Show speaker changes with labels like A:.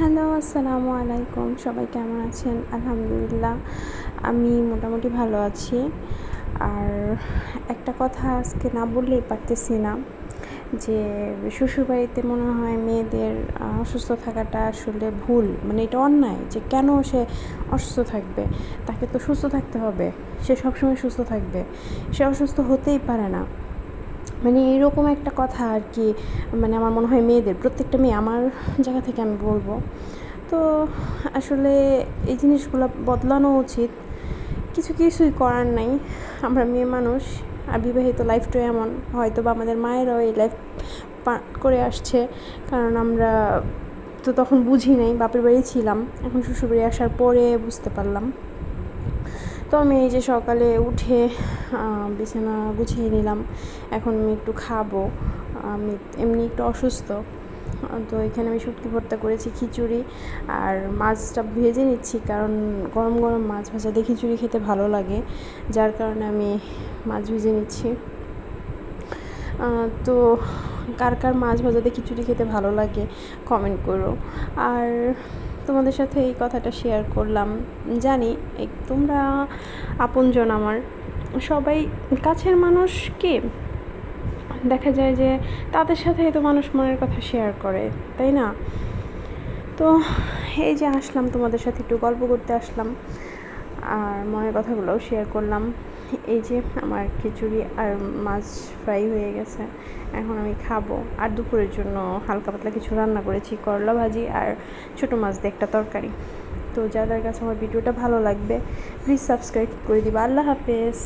A: Hello, আসসালামু আলাইকুম। সবাই কেমন আছেন? আলহামদুলিল্লাহ, আমি মোটামুটি ভালো আছি। আর একটা কথা আজকে না বললেই পারতেছি না, যে শ্বশুরবাড়িতে মনে হয় মেয়েদের অসুস্থ থাকাটা আসলে ভুল। মানে এটা অন্যায় যে কেন সে অসুস্থ থাকবে? তাকে তো সুস্থ থাকতে হবে। সে সবসময় সুস্থ থাকবে। সে অসুস্থ হতেই পারে না। মানে এরকম একটা কথা আর কি মানে আমার মনে হয় মেয়েদের, প্রত্যেকটা মেয়ে আমার জায়গা থেকে আমি বলব। তো আসলে এই জিনিসগুলো বদলানো উচিত। কিছু কিছুই করার নাই। আমরা মেয়ে মানুষ, আর বিবাহিত লাইফটা এমন হয়তো বা আমাদের মায়েরাও এই লাইফ করে আসছে, কারণ আমরা তো তখন বুঝি নাই, বাপের বাড়ি ছিলাম, এখন শ্বশুরবাড়ি আসার পরে বুঝতে পারলাম। তো আমি এই যে সকালে উঠে বিছানা গুছিয়ে নিলাম। এখন আমি একটু খাব। আমি এমনি একটু অসুস্থ। তো এখানে আমি শুটকি ভর্তা করেছি, খিচুড়ি আর মাছটা ভেজে নিচ্ছি কারণ গরম গরম মাছ ভাজা দিয়ে খিচুড়ি খেতে ভালো লাগে। যার কারণে আমি মাছ ভেজে নিচ্ছি। তো কার কার মাছ ভাজাতে খিচুড়ি খেতে ভালো লাগে কমেন্ট করো। আর তোমাদের সাথে এই কথাটা শেয়ার করলাম। জানি তোমরা আপনজন আমার। সবাই কাছের মানুষকে দেখা যায় যে তাদের সাথে তো মানুষ মনের কথা শেয়ার করে, তাই না? তো এই যে আসলাম তোমাদের সাথে একটু গল্প করতে আসলাম। আর মনের কথাগুলোও শেয়ার করলাম। এই যে আমার খিচুড়ি আর মাছ ফ্রাই হয়ে গেছে, এখন আমি খাব। আর দুপুরের জন্য হালকা পাতলা কিছু রান্না করেছি, করলা ভাজি আর ছোটো মাছ দিয়ে একটা তরকারি। তো যাদের কাছে আমার ভিডিওটা ভালো লাগবে প্লিজ সাবস্ক্রাইব করে দিবা। আল্লাহ হাফেজ।